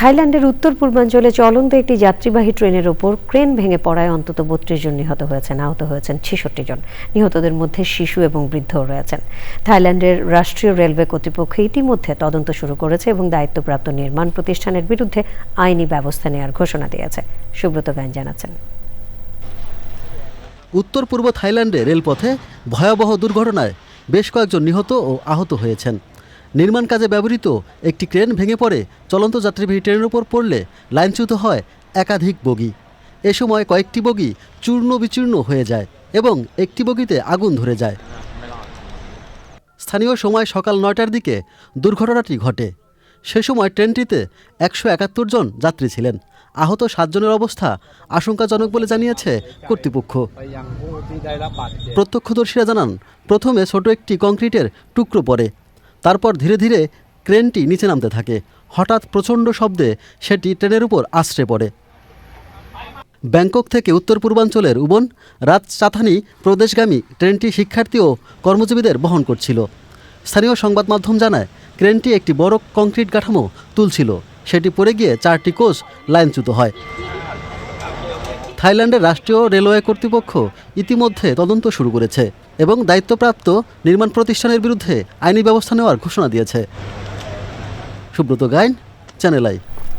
থাইল্যান্ডের উত্তর পূর্বাঞ্চলে চলন্ত একটি যাত্রীবাহী ট্রেনের ওপর ক্রেন ভেঙে পড়ায় অন্তত বত্রিশ জন নিহত হয়েছেন, আহত হয়েছেন ছেষট্টি জন। নিহতদের মধ্যে শিশু এবং বৃদ্ধও রয়েছেন। থাইল্যান্ডের রাষ্ট্রীয় রেলওয়ে কর্তৃপক্ষ ইতিমধ্যে তদন্ত শুরু করেছে এবং দায়িত্বপ্রাপ্ত নির্মাণ প্রতিষ্ঠানের বিরুদ্ধে আইনি ব্যবস্থা নেওয়ার ঘোষণা দিয়েছে। সুব্রত গাইন জানাচ্ছেন। উত্তর পূর্ব থাইল্যান্ডে রেলপথে ভয়াবহ দুর্ঘটনায় বেশ কয়েকজন নিহত ও আহত হয়েছেন। নির্মাণ কাজে ব্যবহৃত একটি ক্রেন ভেঙে পড়ে, চলন্ত যাত্রীবাহী ট্রেনের উপর পড়লে লাইনচ্যুত হয় একাধিক বগি। এ সময় কয়েকটি বগি চূর্ণ বিচূর্ণ হয়ে যায় এবং একটি বগিতে আগুন ধরে যায়। স্থানীয় সময় সকাল নয়টার দিকে দুর্ঘটনাটি ঘটে। সে সময় ট্রেনটিতে একশো একাত্তর জন যাত্রী ছিলেন। আহত সাতজনের অবস্থা আশঙ্কাজনক বলে জানিয়েছে কর্তৃপক্ষ। প্রত্যক্ষদর্শীরা জানান, প্রথমে ছোট একটি কংক্রিটের টুকরো পড়ে। তারপর ধীরে ধীরে ক্রেনটি নিচে নামতে থাকে। হঠাৎ প্রচণ্ড শব্দে সেটি ট্রেনের উপর আশ্রে পড়ে। ব্যাংকক থেকে উত্তর পূর্বাঞ্চলের উবন রাত চাথানি প্রদেশগামী ট্রেনটি শিক্ষার্থী ও কর্মজীবীদের বহন করছিল। স্থানীয় সংবাদ মাধ্যম জানায়, ক্রেনটি একটি বড় কংক্রিট কাঠামো তুলছিল। সেটি পড়ে গিয়ে চারটি কোচ লাইনচ্যুত হয়। থাইল্যান্ডের রাষ্ট্রীয় রেলওয়ে কর্তৃপক্ষ ইতিমধ্যে তদন্ত শুরু করেছে এবং দায়িত্বপ্রাপ্ত নির্মাণ প্রতিষ্ঠানের বিরুদ্ধে আইনি ব্যবস্থা নেওয়ার ঘোষণা দিয়েছে। Subrata Gain, channel I.